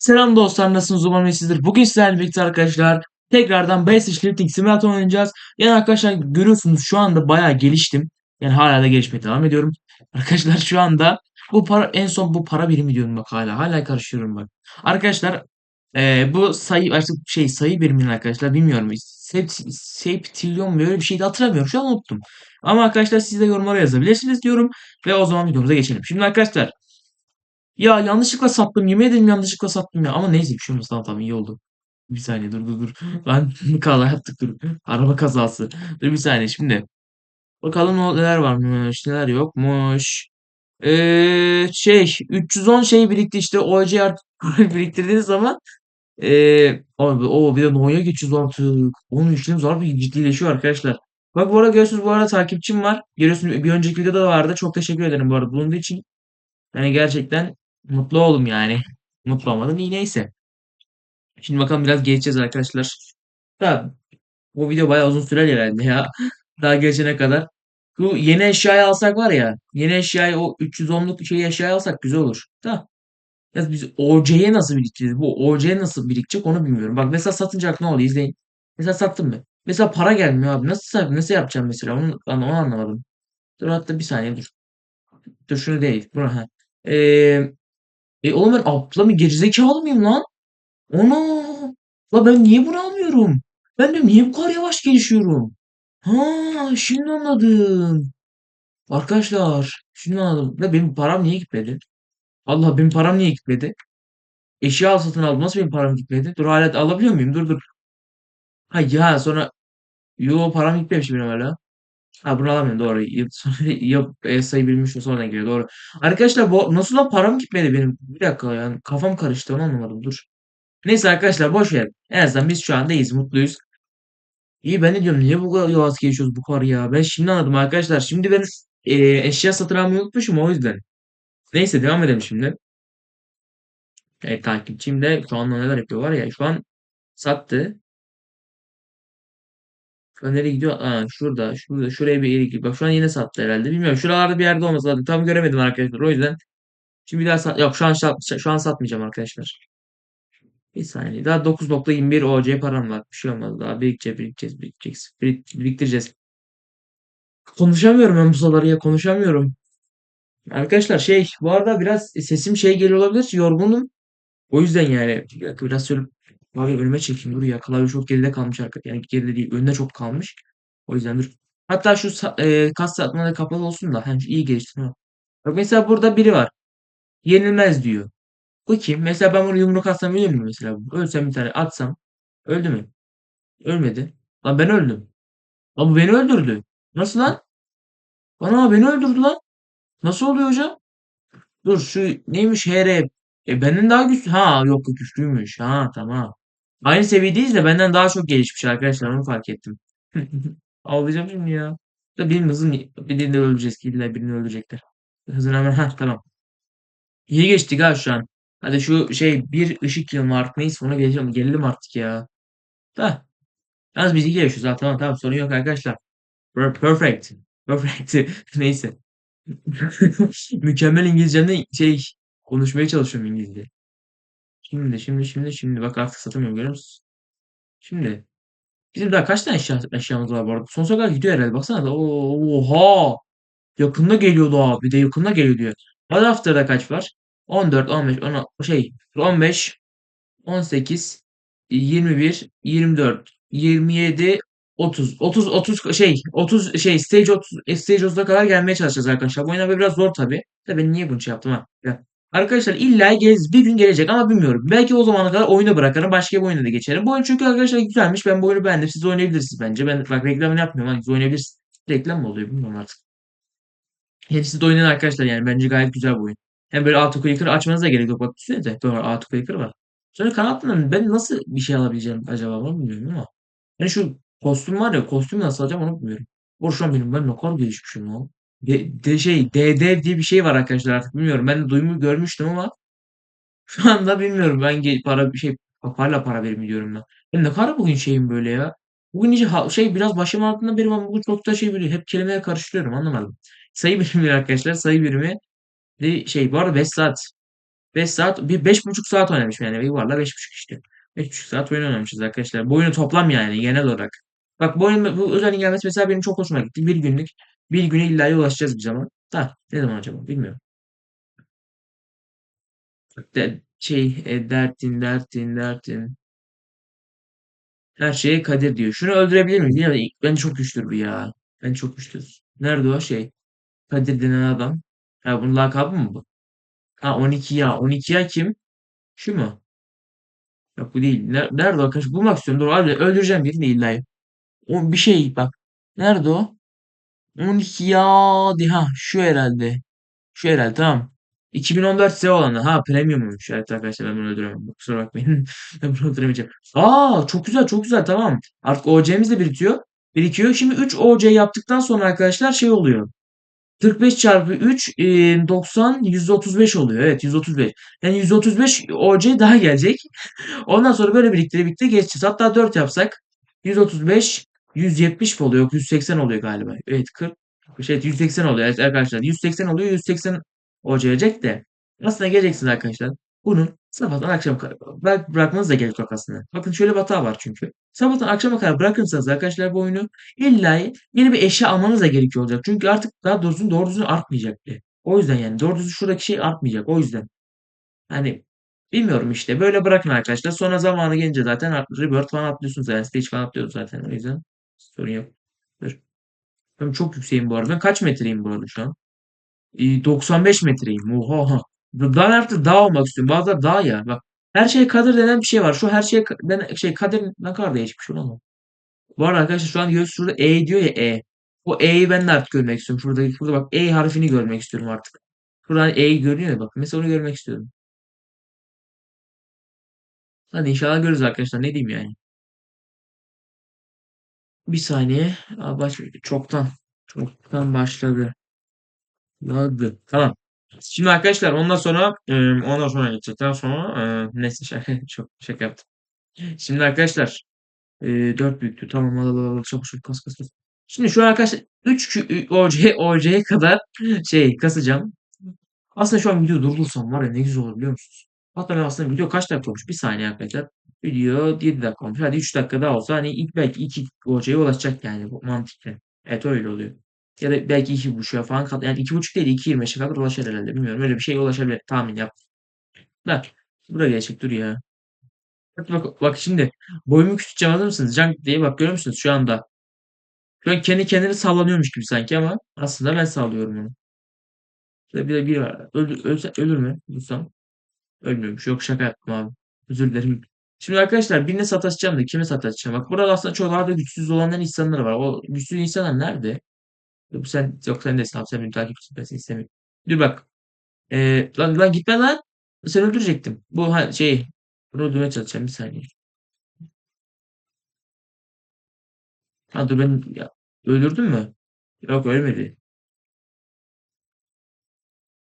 Selam dostlar nasılsınız umarım iyisinizdir. Bugün sizlerle birlikte arkadaşlar tekrardan Basic Lifting Simulator oynayacağız. Yani arkadaşlar görüyorsunuz şu anda bayağı geliştim. Yani hala da gelişmeye devam ediyorum. Arkadaşlar şu anda bu para en son bu para birimi diyorum bak hala. Hala karıştırıyorum bak. Arkadaşlar eee, bu sayı artık şey sayı biriminin arkadaşlar bilmiyorum. Sept, septilyon mu böyle bir şeydi hatırlamıyorum. Şu an unuttum. Ama arkadaşlar siz de yorumlara yazabilirsiniz diyorum. Ve o zaman videomuza geçelim. Şimdi arkadaşlar ya yanlışlıkla sattım. Yemin ederim yanlışlıkla sattım ya. Ama neyse bir şey olmaz. Tamam tamam iyi oldu. Bir saniye dur dur dur. Lan kaza yaptık dur. Araba kazası. Dur bir saniye şimdi. Bakalım ne- neler varmış neler yokmuş. Ee, şey 310 şey birikti işte OC artık biriktirdiğiniz zaman ee, abi, o bir de No'ya geçiyoruz artık. Onun işlerimiz var bir ciddileşiyor arkadaşlar. Bak bu arada görüyorsunuz bu arada takipçim var. Görüyorsunuz bir önceki videoda da vardı. Çok teşekkür ederim bu arada bulunduğu için. Yani gerçekten mutlu oldum yani. Mutlu olmadım iyi neyse. Şimdi bakalım biraz geçeceğiz arkadaşlar. Da bu video bayağı uzun sürer herhalde ya. Daha geçene kadar. Bu yeni eşyayı alsak var ya. Yeni eşyayı o 310'luk şeyi eşyayı alsak güzel olur. Da. Ya biz OC'ye nasıl biriktireceğiz? Bu OC nasıl birikecek onu bilmiyorum. Bak mesela satınca ne oluyor izleyin. Mesela sattım mı? Mesela para gelmiyor abi. Nasıl nasıl yapacağım mesela? Onu, onu anlamadım. Dur hatta bir saniye dur. Dur şunu değil. Bura, ha. Ee, E oğlum ben aptal mı gerizekalı mıyım lan? Ana! La ben niye bunu almıyorum? Ben de niye bu kadar yavaş gelişiyorum? Ha, şimdi anladım. Arkadaşlar, şimdi anladım. La benim param niye gitmedi? Allah benim param niye gitmedi? Eşya satın aldım. Nasıl benim param gitmedi? Dur hala alabiliyor muyum? Dur dur. Ha ya sonra yo param gitmemiş benim hala. Ha bunu alamıyorum doğru. Sonra yıl e, sayı bilmiş o sonradan geliyor doğru. Arkadaşlar bu nasıl lan param gitmedi benim? Bir dakika yani kafam karıştı onu anlamadım dur. Neyse arkadaşlar boş ver. En azından biz şu anda iyiyiz, mutluyuz. İyi ben de diyorum niye bu kadar yavaş geçiyoruz bu kadar ya. Ben şimdi anladım arkadaşlar. Şimdi ben e, eşya satın almayı unutmuşum o yüzden. Neyse devam edelim şimdi. Evet takipçim de şu anda neler yapıyor var ya. Şu an sattı. Nereye gidiyor? Aa, şurada, şurada, şuraya bir yere gidiyor. Bak şu an yine sattı herhalde. Bilmiyorum. Şuralarda bir yerde olması lazım. Tam göremedim arkadaşlar. O yüzden. Şimdi bir daha sat. Yok şu an şu an satmayacağım arkadaşlar. Bir saniye. Daha 9.21 OC param var. Bir şey olmaz. Daha birikeceğiz, birikeceğiz, birikeceğiz. Birik- biriktireceğiz. Konuşamıyorum ben bu sıralar ya konuşamıyorum. Arkadaşlar şey bu arada biraz sesim şey geliyor olabilir. Yorgunum. O yüzden yani biraz şöyle abi önüme çekeyim dur ya. Klavye çok geride kalmış arka. Yani geride değil önüne çok kalmış. O yüzden dur. Hatta şu e, kas satmaları kapalı olsun da. Hem iyi geliştirme. Bak mesela burada biri var. Yenilmez diyor. Bu kim? Mesela ben bunu yumruk atsam ölür mü mesela? Ölsem bir tane atsam. Öldü mü? Ölmedi. Lan ben öldüm. Lan bu beni öldürdü. Nasıl lan? Bana beni öldürdü lan. Nasıl oluyor hocam? Dur şu neymiş HR? E benden daha güçlü. Ha yok güçlüymüş. Ha tamam. Aynı seviyedeyiz de benden daha çok gelişmiş arkadaşlar onu fark ettim. Ağlayacağım şimdi ya. Da benim hızım birini de öldüreceğiz ki illa birini öldürecekler. Hızını hemen ha tamam. İyi geçtik ha şu an. Hadi şu şey bir ışık yılı mı artık neyse ona geleceğim. Gelelim artık ya. Da. Yalnız biz iyi yaşıyoruz ha tamam tamam sorun yok arkadaşlar. Per- Perfect. Perfect. Neyse. Mükemmel İngilizcemde şey konuşmaya çalışıyorum İngilizce. Şimdi şimdi şimdi şimdi bak artık satamıyorum görüyor musun? Şimdi bizim daha kaç tane eşya, eşyamız var bu arada? Sonsuza kadar gidiyor herhalde. Baksana da oha yakında geliyordu abi. Bir de yakında geliyor diyor. Hadi haftada kaç var? 14, 15, 16, şey 15, 18, 21, 24, 27, 30. 30 30 şey 30 şey stage 30 stage 30'a kadar gelmeye çalışacağız arkadaşlar. Bu oyun abi biraz zor tabii. De ben niye bunu şey yaptım ha? Ya. Arkadaşlar illa gez bir gün gelecek ama bilmiyorum. Belki o zamana kadar oyunu bırakırım. Başka bir oyuna da geçerim. Bu oyun çünkü arkadaşlar güzelmiş. Ben bu oyunu beğendim. Siz oynayabilirsiniz bence. Ben bak reklamını yapmıyorum. Siz oynayabilirsiniz. Reklam mı oluyor bilmiyorum artık. Hem siz de oynayın arkadaşlar yani. Bence gayet güzel bu oyun. Hem böyle autoclicker açmanıza gerek yok. Bak düşünsenize. Böyle autoclicker var. Sonra kanatından ben nasıl bir şey alabileceğim acaba onu bilmiyorum ama. Yani şu kostüm var ya kostümü nasıl alacağım onu bilmiyorum. Boşan benim ben ne kadar gelişmişim lan. De, de şey DD diye bir şey var arkadaşlar artık bilmiyorum. Ben de duymu görmüştüm ama şu anda bilmiyorum. Ben ge- para bir şey hala para verimi diyorum ben. Ben ne kadar bugün şeyim böyle ya. Bugün iyice ha- şey biraz başım altında benim ama bugün çok da şey böyle hep kelimeleri karıştırıyorum anlamadım. Sayı birimi arkadaşlar sayı birimi de şey bu arada 5 saat. 5 saat, bir beş buçuk saat oynamışım yani. Yuvarla beş buçuk işte. Beş buçuk saat oyun oynamışız arkadaşlar. Bu oyunu toplam yani genel olarak. Bak bu oyun, bu özelliğin gelmesi mesela benim çok hoşuma gitti. Bir günlük, bir güne illa ulaşacağız bir zaman. Da ne zaman acaba bilmiyorum. De, şey, e, dertin, dertin, dertin. Her şeye Kadir diyor. Şunu öldürebilir miyim? Ya, ben çok güçlüdür bu ya. Ben çok güçlüdür. Nerede o şey? Kadir denen adam. Ha bunun lakabı mı bu? Ha 12 ya. 12 ya kim? Şu mu? Yok bu değil. Ner- Nerede arkadaş? Bulmak istiyorum. Dur abi öldüreceğim birini illa. O bir şey bak. Nerede o? 12 ya. Ha şu herhalde. Şu herhalde tamam. 2014 SE olanı. Ha premiummuş. Evet arkadaşlar ben bunu öldüremem. Kusura bakmayın. Ben bunu öldüremeyeceğim. Aa çok güzel çok güzel tamam. Artık OC'miz de birikiyor. Birikiyor. Şimdi 3 OC yaptıktan sonra arkadaşlar şey oluyor. 45 çarpı 3 e, 90 135 oluyor. Evet 135. Yani 135 OC daha gelecek. Ondan sonra böyle biriktire biriktire geçeceğiz. Hatta 4 yapsak 135 170 mi oluyor? Yok 180 oluyor galiba. Evet 40 şey 180 oluyor arkadaşlar. 180 oluyor 180 o gelecek de. Aslında geleceksiniz arkadaşlar. Bunu sabahtan akşam bırak- bırakmanız da gerek yok aslında. Bakın şöyle bir hata var çünkü. Sabahtan akşama kadar bırakırsanız arkadaşlar bu oyunu illa yeni bir eşya almanız da gerekiyor olacak. Çünkü artık daha doğrusu doğru düzgün artmayacak bile. O yüzden yani doğru düzgün şuradaki şey artmayacak. O yüzden. Hani bilmiyorum işte. Böyle bırakın arkadaşlar. Sonra zamanı gelince zaten at- Rebirth falan atlıyorsunuz. Yani stage falan atlıyoruz zaten. O yüzden sorun yok. Ben çok yükseğim bu arada. Kaç metreyim bu arada şu an? Ee, 95 metreyim. Oha. Daha artık dağ olmak istiyorum. Bazıları dağ ya. Bak. Her şey kadir denen bir şey var. Şu her şey ben şey kadir ne kadar değişmiş olan o. Bu arada arkadaşlar şu an göz şurada E diyor ya E. O E'yi ben de artık görmek istiyorum. Şurada, şurada bak E harfini görmek istiyorum artık. Şuradan E'yi görünüyor ya bak. Mesela onu görmek istiyorum. Hadi inşallah görürüz arkadaşlar. Ne diyeyim yani. Bir saniye. Baş, çoktan. Çoktan başladı. Ladı. Tamam. Şimdi arkadaşlar ondan sonra ondan sonra geçecekten sonra e, neyse şaka çok şaka yaptım. Şimdi arkadaşlar e, 4 büyüktü. Tamam al al al çabuk çabuk kas kas kas. Şimdi şu an arkadaşlar 3 OC OC'ye kadar şey kasacağım. Aslında şu an video durdursam var ya ne güzel olur biliyor musunuz? Hatta ben aslında video kaç dakika olmuş? Bir saniye arkadaşlar. Video 7 dakika olmuş. Hadi 3 dakika daha olsa hani ilk belki 2 hocaya ulaşacak yani bu mantıklı. Evet öyle oluyor. Ya da belki 2.5'a falan kat yani 2.5 değil 2.25'e kadar ulaşır herhalde. Bilmiyorum öyle bir şey ulaşabilir. Tahmin yap. Da buraya gelecek dur ya. Bak, bak, bak şimdi boyumu küçülteceğim hazır mısınız? Junk diye bak görüyor musunuz şu anda? Şu an kendi kendine sallanıyormuş gibi sanki ama aslında ben sallıyorum onu. Bir de biri var. Öldür, ölse, ölür mü? Vursam. Ölmüyormuş. Yok şaka yaptım abi. Özür dilerim. Şimdi arkadaşlar birine sataşacağım da kime sataşacağım? Bak burada aslında çok daha da güçsüz olanların insanları var. O güçsüz insanlar nerede? Yok sen yok sen desin abi sen beni takip etmesini istemiyorum. Dur bak. Ee, lan, lan gitme lan. Seni öldürecektim. Bu ha, şey bunu öldürmeye çalışacağım bir saniye. Ha dur ben ya, öldürdün mü? Yok ölmedi.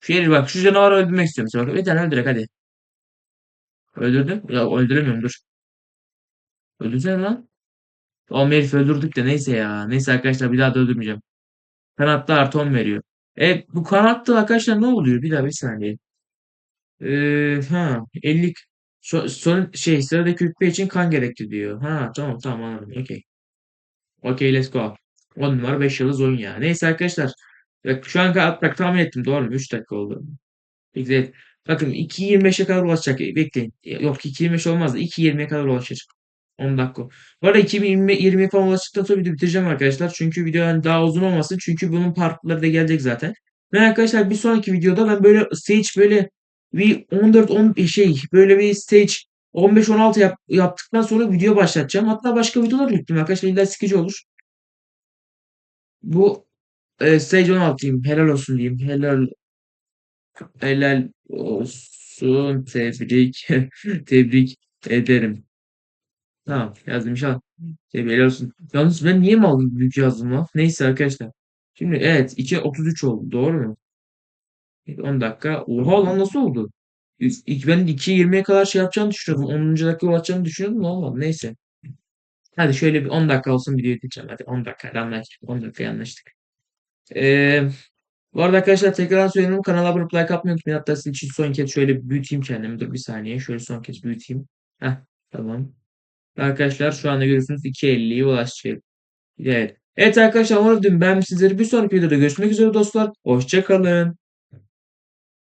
Şu yeri bak şu canavarı öldürmek istiyorum. Bak bir tane öldürek hadi. Öldürdüm. Ya öldüremiyorum dur. Öldürsene lan. O herifi öldürdük de neyse ya. Neyse arkadaşlar bir daha da öldürmeyeceğim. Kanatta artı 10 veriyor. E bu kanatta arkadaşlar ne oluyor? Bir daha bir saniye. Ee, ha 50 so- son şey sıradaki rütbe için kan gerekli diyor. Ha tamam tamam anladım. Okey. Okey let's go. 10 numara 5 yıldız oyun ya. Neyse arkadaşlar. Şu an bak tahmin ettim doğru mu? 3 dakika oldu. Peki, bakın 2.25'e kadar ulaşacak. E, Bekleyin. E, Yok 2.25 olmaz da 2.20'ye kadar ulaşacak. 10 dakika. Bu arada 2020 falan ulaştıktan sonra video bitireceğim arkadaşlar. Çünkü video hani daha uzun olmasın. Çünkü bunun partları da gelecek zaten. Ve arkadaşlar bir sonraki videoda ben böyle stage böyle bir 14 10 şey böyle bir stage 15-16 yap, yaptıktan sonra video başlatacağım. Hatta başka videolar yükleyeyim arkadaşlar. İlla sıkıcı olur. Bu e, stage 16'yım. Helal olsun diyeyim. Helal helal olsun. Tebrik tebrik ederim. Tamam yazdım inşallah. Tebrik olsun. Yalnız ben niye mal gibi büyük yazdım lan? Neyse arkadaşlar. Şimdi evet 2.33 oldu. Doğru mu? 10 dakika. Oha lan nasıl oldu? Ben 2.20'ye kadar şey yapacağını düşünüyordum. 10. dakika ulaşacağını düşünüyordum olmadı. Neyse. Hadi şöyle bir 10 dakika olsun video bitireceğim. Hadi 10 dakika anlaştık. 10 dakika anlaştık. Ee, Bu arada arkadaşlar tekrar söylüyorum kanala abone like atmayı unutmayın. Hatta sizin için son kez şöyle büyüteyim kendimi. Dur bir saniye. Şöyle son kez büyüteyim. Heh tamam. Arkadaşlar şu anda görüyorsunuz 2.50'ye ulaşacak. Evet. Evet arkadaşlar umarım beğenmişsinizdir. Bir sonraki videoda görüşmek üzere dostlar. Hoşçakalın.